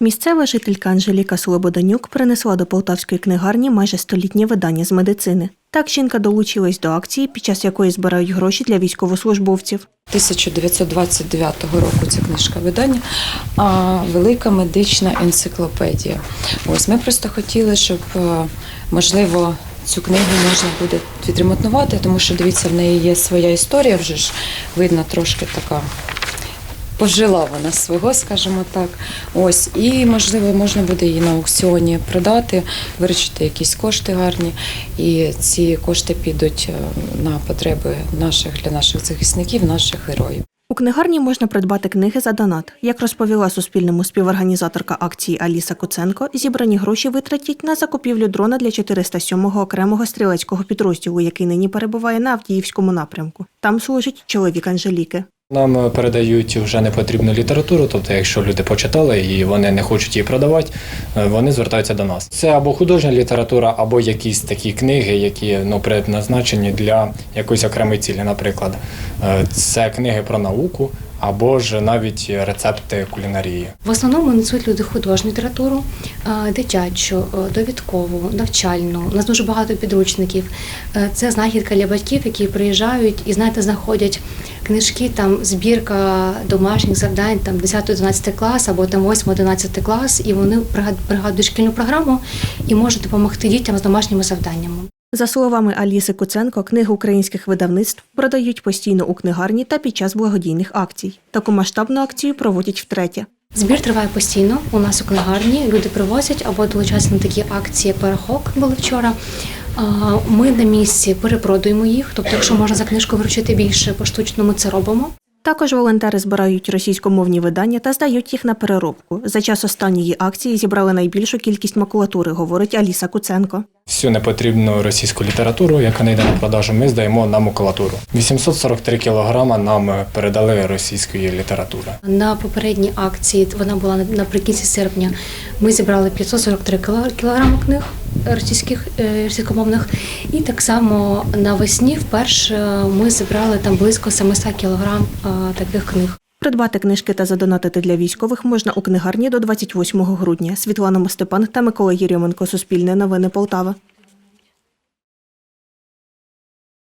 Місцева жителька Анжеліка Слободанюк принесла до полтавської книгарні майже столітнє видання з медицини. Так жінка долучилась до акції, під час якої збирають гроші для військовослужбовців. 1929 року ця книжка видання, а велика медична енциклопедія. Ось ми просто хотіли, щоб е, можливо цю книгу можна буде відремонтувати, тому що дивіться, в неї є своя історія, вже ж видно трошки така. Пожила вона свого, скажімо так. Ось, і можливо можна буде її на аукціоні продати, виручити якісь кошти гарні, і ці кошти підуть е, на потреби наших для наших захисників, наших героїв. У книгарні можна придбати книги за донат. Як розповіла Суспільному співорганізаторка акції Аліса Куценко, зібрані гроші витратять на закупівлю дрона для 407-го окремого стрілецького підрозділу, який нині перебуває на Авдіївському напрямку. Там служить чоловік Анжеліки. Нам е, передають вже непотрібну літературу, тобто, якщо люди почитали і вони не хочуть її продавати, е, вони звертаються до нас. Це або художня література, або якісь такі книги, які ну предназначені для якоїсь окремої цілі. Наприклад, е, це книги про науку, або ж навіть рецепти кулінарії. В основному несуть люди художню літературу, е, дитячу, е, довідкову, навчальну. У нас дуже багато підручників. Е, Це знахідка для батьків, які приїжджають і знаєте, знаходять книжки, там збірка домашніх завдань, там 10-11 клас або там 8-11 клас, і вони пригад- пригадують шкільну програму і можуть допомогти дітям з домашніми завданнями. За словами Аліси Куценко, книги українських видавництв продають постійно у книгарні та під час благодійних акцій. Таку масштабну акцію проводять втретє. Збір триває постійно. У нас у книгарні люди привозять або долучаються на такі акції Перехок були вчора. Ми на місці перепродуємо їх. Тобто, якщо можна за книжку вручити більше поштучно, ми це робимо. Також волонтери збирають російськомовні видання та здають їх на переробку. За час останньої акції зібрали найбільшу кількість макулатури, говорить Аліса Куценко. Всю непотрібну російську літературу, яка не йде на продажу, ми здаємо на макулатуру. 843 кілограма нам е, передали російської літератури. На попередній акції вона була наприкінці серпня. Ми зібрали 543 кілограми книг російських е, російськомовних, і так само навесні вперше ми зібрали там близько 700 кілограм е, таких книг. Придбати книжки та задонатити для військових можна у книгарні до 28 грудня. Світлана Мостепан та Микола Єрьоменко. Суспільне новини Полтава.